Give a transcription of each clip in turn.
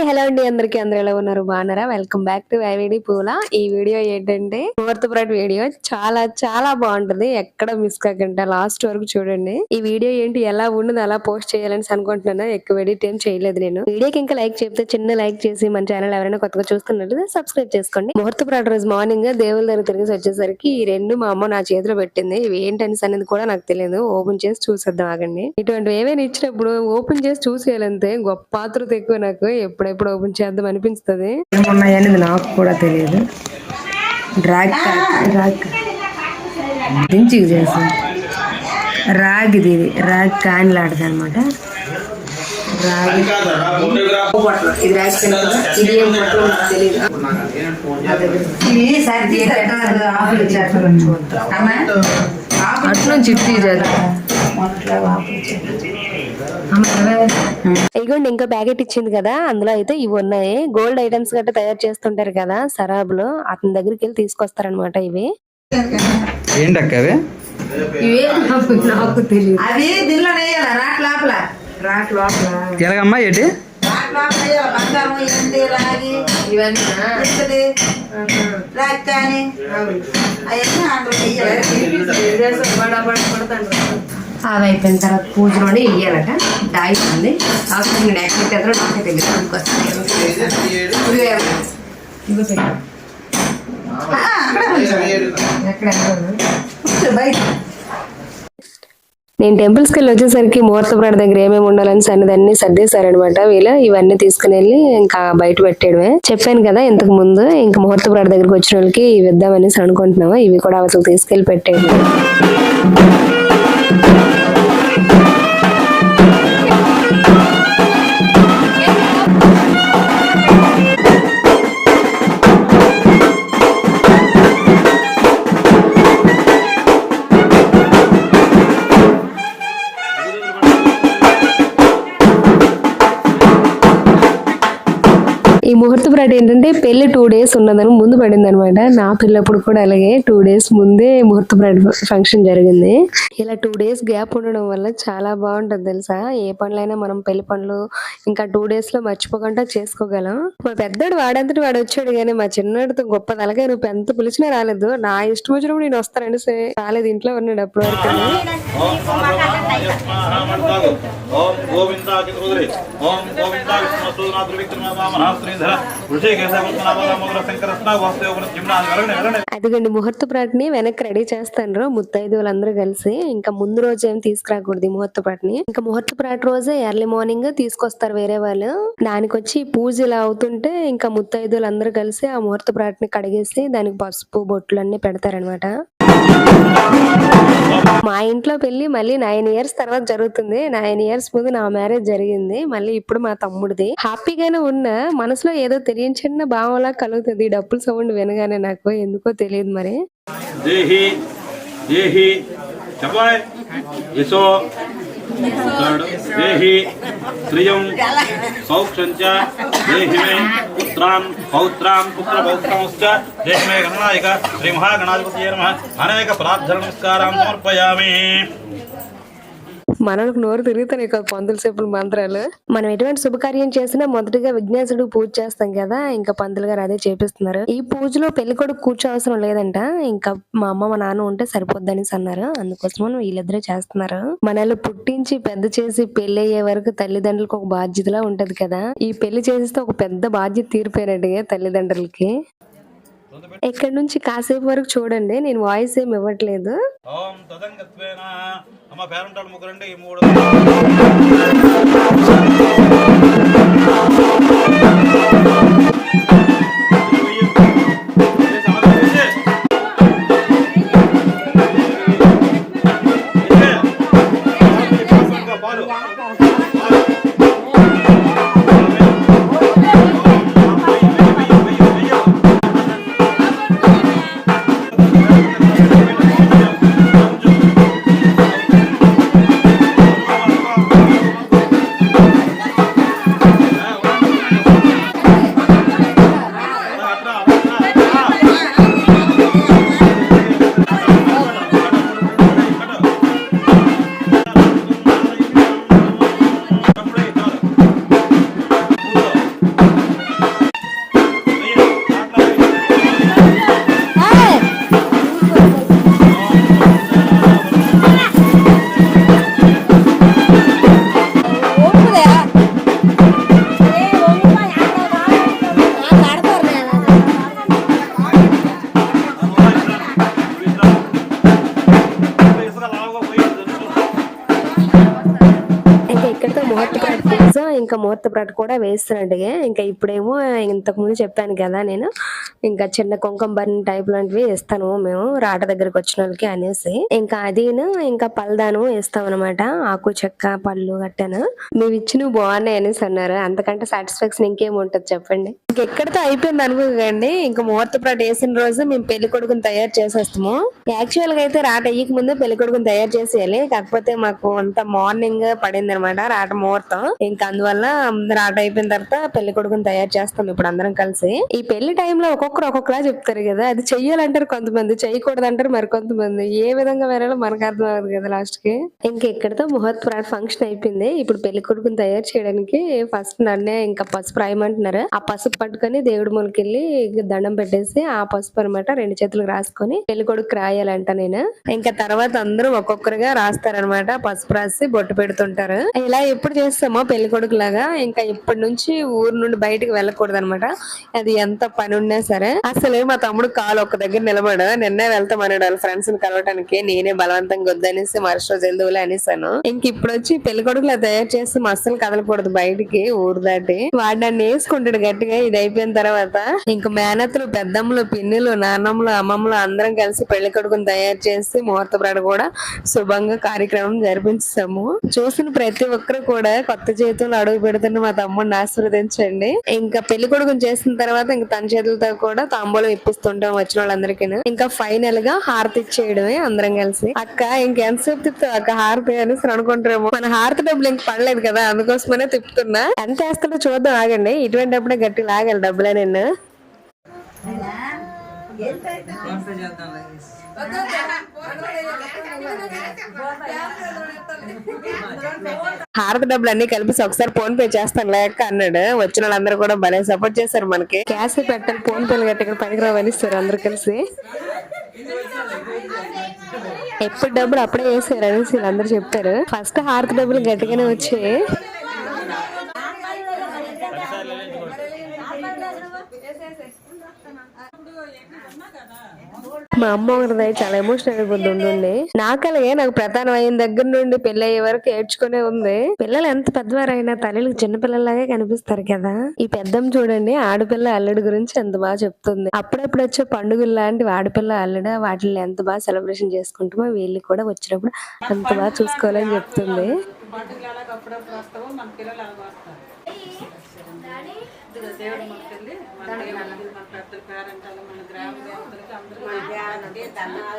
Hi hello అండి. అందరికి అందరు ఎలా ఉన్నారు? బాగున్నారా? వెల్కమ్ బ్యాక్ టు వైవిడి పూల ఈ వీడియో ఏంటంటే ఫోర్త్ ప్రైట్ వీడియో. చాలా చాలా బాగుంటది. ఎక్కడ మిస్ కాకుండా లాస్ట్ వరకు చూడండి. ఈ వీడియో ఏంటి ఎలా ఉండదు అలా పోస్ట్ చేయాలని అనుకుంటున్నాను. ఎక్కువ ఎడిట్ ఏం చేయలేదు నేను. వీడియోకి ఇంకా లైక్ చెప్తే చిన్న లైక్ చేసి మన ఛానల్ ఎవరైనా కొత్తగా చూస్తున్నట్టు సబ్స్క్రైబ్ చేసుకోండి. ముహూర్త ప్రైట్ రోజు మార్నింగ్ దేవుల దగ్గర తిరిగి వచ్చేసరికి ఈ రెండు మా అమ్మ నా చేతిలో పెట్టింది. ఇవి ఏంటని అనేది కూడా నాకు తెలియదు. ఓపెన్ చేసి చూసేద్దాం ఆగండి. ఇటువంటి ఏమైనా ఇచ్చినప్పుడు ఓపెన్ చేసి చూసేయాలంతే గొప్ప ఆతృత ఎక్కువ నాకు. ఎప్పుడెప్పుడు ఓపెన్ చేద్దాం అనిపిస్తుంది ఏమున్నాయనేది నాకు కూడా తెలియదు డ్రాగ్ డ్రాగ్ దించి చేసాం రాగిది ఇది రాగి కానిలాడుతుంది అనమాట రాగి ఇది రాగి కదా? ఇది ఏం పట్టు నాకు తెలియదు అటు నుంచి ఇటు ఇగోండి ఇంకా ప్యాకెట్ ఇచ్చింది కదా అందులో అయితే ఇవి ఉన్నాయి. గోల్డ్ ఐటమ్స్ గట్రా తయారు చేస్తుంటారు కదా సరాబులు అతని దగ్గరికి వెళ్ళి తీసుకొస్తారనమాట ఇవి. ఏంటక్క ఎలాగమ్మా ఏంటి? ఇవన్నీ. అవి అయిపోయిన తర్వాత పూజలోనే ఇయ్యాలట. డాయిస్ ఉంది. కాకపోతే నేను ఎక్కడికి వెళ్తారో నాకే తెలియదు. బయట. నేను టెంపుల్స్కి వెళ్ళి వచ్చేసరికి ముహూర్తపురాడు దగ్గర ఏమేమి ఉండాలని సన్నది అన్ని సర్దేశారనమాట వీళ్ళు ఇవన్నీ తీసుకుని వెళ్ళి ఇంకా బయట పెట్టేయడమే. చెప్పాను కదా ఇంతకు ముందు ఇంకా ముహూర్తపురాడు దగ్గరికి వచ్చిన వాళ్ళకి ఇవి ఇద్దామనేసి అనుకుంటున్నాము. ఇవి కూడా అవతల తీసుకెళ్ళి పెట్టేయడం ఈ ముహూర్తపురాడు ఏంటంటే పెళ్ళి టూ డేస్ ఉన్నదని ముందు పడింది అనమాట నా పెళ్ళప్పుడు కూడా అలాగే టూ డేస్ ముందే ముహూర్తపురాడు ఫంక్షన్ జరిగింది. ఇలా టూ డేస్ గ్యాప్ ఉండడం వల్ల చాలా బాగుంటది తెలుసా? ఏ పనులైనా మనం పెళ్ళి పనులు ఇంకా టూ డేస్లో మర్చిపోకుండా చేసుకోగలం. మా పెద్దోడు వాడంతటి వాడు వచ్చాడు కానీ మా చిన్నోడితో గొప్ప తలగా నువ్వు ఎంత పిలిచినా రాలేదు. నా ఇష్టం వచ్చినప్పుడు నేను వస్తానండి రాలేదు. ఇంట్లో ఉన్నాడు అప్పటి వరకు. అదిగండి ముహూర్త ప్రాటిని వెనక్కి రెడీ చేస్తాను. ముత్తైదు వాళ్ళందరూ కలిసి ఇంకా ముందు రోజు ఏం తీసుకురాకూడదు ఈ ముహూర్త ప్రాటిని ఇంకా ముహూర్త ప్రాటి రోజే ఎర్లీ మార్నింగ్ తీసుకొస్తారు వేరే వాళ్ళు. దానికి వచ్చి పూజ ఇలా అవుతుంటే ఇంకా ముత్తైదులు అందరూ కలిసి ఆ ముహూర్త ప్రాటిని కడిగేసి దానికి పసుపు బొట్లు అన్ని పెడతారనమాట మా ఇంట్లో పెళ్ళి మళ్ళీ నైన్ ఇయర్స్ తర్వాత జరుగుతుంది. నైన్ ఇయర్స్ ముందు నా మ్యారేజ్ జరిగింది. మళ్ళీ ఇప్పుడు మా తమ్ముడిది. హ్యాపీగానే ఉన్న మనసులో ఏదో తెలియని చిన్న భావంలా కలుగుతుంది. డబ్బులు డప్పుల సౌండ్ వినగానే నాకు ఎందుకో తెలియదు మరి. దేహి దేహి చెప్పాయ్ యశో దేహి మే పుత్రాన్ పౌత్రాన్ పుత్ర పౌత్రాంశ్చ దేహి మే గణనాయక శ్రీ మహాగణాధిపతి అనేక ప్రార్థన నమస్కారం సమర్పయామి. మనకు నోరు తిరుగుతాను ఇక పందుల చెప్పుల మంత్రాలు. మనం ఎటువంటి శుభకార్యం చేసినా మొదటిగా విఘ్నేశుడు పూజ చేస్తాం కదా ఇంకా పందులు గారు అదే చేపిస్తున్నారు. ఈ పూజలో పెళ్ళి కొడుకు కూర్చో అవసరం లేదంట ఇంకా మా అమ్మ మా నాన్న ఉంటే సరిపోద్దని అన్నారు. అందుకోసం వీళ్ళిద్దరే చేస్తున్నారు. మనల్ని పుట్టించి పెద్ద చేసి పెళ్ళి అయ్యే వరకు తల్లిదండ్రులకు ఒక బాధ్యతలా ఉంటది కదా. ఈ పెళ్ళి చేస్తే ఒక పెద్ద బాధ్యత తీరిపోయినట్టుగా తల్లిదండ్రులకి. ఇక్కడ నుంచి కాసేపు వరకు చూడండి నేను వాయిస్ ఏమి ఇవ్వట్లేదు. మూడు ఇంకా ముహూర్త ప్రాట్ కూడా వేస్తున్నాడు ఇంకా ఇప్పుడేమో ఇంతకుముందు చెప్పాను కదా నేను. ఇంకా చిన్న కుంకుమ బర్న్ టైప్ లాంటివి ఇస్తాను మేము రాట దగ్గరకు వచ్చిన వాళ్ళకి అనేసి. ఇంకా అదిను ఇంకా పల్దాను ఇస్తాం అనమాట ఆకు చెక్క పళ్ళు గట్టాను. మేము ఇచ్చినవి బాగున్నాయి అనేసి అన్నారు. అంతకంటే సాటిస్ఫాక్షన్ ఇంకేం ఉంటది చెప్పండి ఇంకెక్కడితో అయిపోయింది అనుకోకండి. ఇంకా ముహూర్త ప్రాట్ వేసిన రోజు మేము పెళ్ళి కొడుకుని తయారు చేసేస్తాము. యాక్చువల్గా అయితే రాట అయ్యక ముందు పెళ్ళి కొడుకుని తయారు చేసేయాలి. కాకపోతే మాకు అంత మార్నింగ్ పడింది అనమాట రాట ముహూర్తం. ఇంకా అందువల్ల రాట అయిపోయిన తర్వాత పెళ్ళి కొడుకుని తయారు చేస్తాం ఇప్పుడు అందరం కలిసి. ఈ పెళ్ళి టైంలో ఒక్కొక్కరు ఒక్కొక్కలా చెప్తారు కదా. అది చెయ్యాలంటారు కొంతమంది చేయకూడదు అంటారు మరి కొంతమంది ఏ విధంగా వెళ్ళాలో మనకు అర్థం అవ్వదు కదా లాస్ట్కి. ఇంకా ఇక్కడతో ముహూర్త ప్రాట్ ఫంక్షన్ అయిపోయింది. ఇప్పుడు పెళ్ళి కొడుకుని తయారు చేయడానికి ఫస్ట్ నన్నే ఇంకా పసుపు రాయమంటున్నారు. ఆ పసుపు పట్టుకొని దేవుడి మూలకెళ్ళి దండం పెట్టేసి ఆ పసుపు అనమాట రెండు చేతులకు రాసుకొని పెళ్ళి కొడుకు రాయాలంట నేను. ఇంకా తర్వాత అందరూ ఒక్కొక్కరుగా రాస్తారనమాట పసుపు రాసి బొట్టు పెడుతుంటారు. ఇలా ఎప్పుడు చేస్తామో పెళ్ళి కొడుకు లాగా ఇంకా ఇప్పటి నుంచి ఊరు నుండి బయటకు వెళ్ళకూడదు అనమాట అది ఎంత పని ఉన్నా సరే. అసలు మా తమ్ముడు కాలు ఒక దగ్గర నిలబడు. నిన్నే వెళ్తామన్నాడు వాళ్ళ ఫ్రెండ్స్ని కలవటానికి. నేనే బలవంతంగా వద్దనేసి మరుసటి రోజు ఎందుకులే అనేసాను. ఇంక ఇప్పుడు వచ్చి పెళ్ళి కొడుకులా తయారు చేసి మస్తులు కదలకూడదు బయటికి ఊరు దాటి. వాడు నన్ను వేసుకుంటాడు గట్టిగా. ఇది అయిపోయిన తర్వాత ఇంక మేనత్తులు పెద్దమ్మలు పిన్నులు నాన్నమ్మలు అమ్మమ్మలు అందరం కలిసి పెళ్ళి కొడుకుని తయారు చేసి ముహూర్త ప్రాడ కూడా శుభంగా కార్యక్రమం జరిపించాము. చూసిన ప్రతి ఒక్కరు కూడా కొత్త చేతులు అడుగు పెడుతున్న మా తమ్ముడిని ఆశీర్వదించండి. ఇంకా పెళ్ళి కొడుకుని చేసిన తర్వాత ఇంకా తన చేతులతో కూడా తాంబూలం ఇప్పిస్తుంటాం వచ్చిన వాళ్ళందరికీ ఇంకా ఫైనల్గా హారతి ఇచ్చేయడమే అందరం కలిసి. అక్క ఇంకెంతసేపు తిప్పుతావు? అక్క హారతి అనేసి అనుకుంటారేమో. మన హారతి డబ్బులు ఇంక పడలేదు కదా అందుకోసమనే తిప్పుతున్నా. ఎంత వేస్తాడో చూద్దాం ఆగండి. ఇటువంటి అప్పుడే గట్టి డబ్బులే నిన్ను. హారతి డబ్బులు అన్ని కలిపి ఒకసారి ఫోన్ పే చేస్తాను లేక అన్నాడు. వచ్చిన వాళ్ళందరూ కూడా భలే సపోర్ట్ చేశారు మనకి. క్యాష్ పెట్టాలి ఫోన్ పేలు గట్టి ఇక్కడ పనికిరావని ఇస్తారు అందరు కలిసి. ఎప్పుడు డబ్బులు అప్పుడే వేసారు అనేసి వీళ్ళందరూ చెప్తారు ఫస్ట్ హారతి డబ్బులు గట్టిగానే వచ్చాయి. మా అమ్మ ఒకరిది చాలా ఎమోషనల్ అయిపోతుంది ఉండి నాకు అలాగే నాకు ప్రధానం అయిన దగ్గర నుండి పెళ్ళి అయ్యే వరకు ఏడ్చుకునే ఉంది. పిల్లలు ఎంత పెద్దవారైనా తల్లికి చిన్న పిల్లలాగే కనిపిస్తారు కదా. ఈ పెద్దమ్మ చూడండి ఆడపిల్ల అల్లుడి గురించి ఎంత బాగా చెప్తుంది. అప్పుడప్పుడు వచ్చే పండుగలు లాంటి ఆడపిల్ల అల్లుడు వాటిని ఎంత బాగా సెలబ్రేషన్ చేసుకుంటామో వీళ్ళు కూడా వచ్చినప్పుడు అంత బాగా చూసుకోవాలని చెప్తుంది.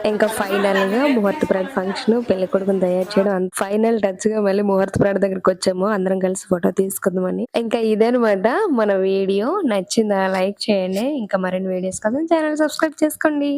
ఇంకా ఫైనల్గా ముహూర్త ప్రాడ్ ఫంక్షన్ పెళ్ళి కొడుకుని తయారు చేయడం ఫైనల్ టచ్గా మళ్ళీ ముహూర్త ప్రాడ్ దగ్గరికి వచ్చాము. అందరం కలిసి ఫోటో తీసుకుందామని. ఇంకా ఇదనమాట మన వీడియో. నచ్చిందా లైక్ చేయండి. ఇంకా మరిన్ని వీడియోస్ కోసం ఛానల్ సబ్స్క్రైబ్ చేసుకోండి.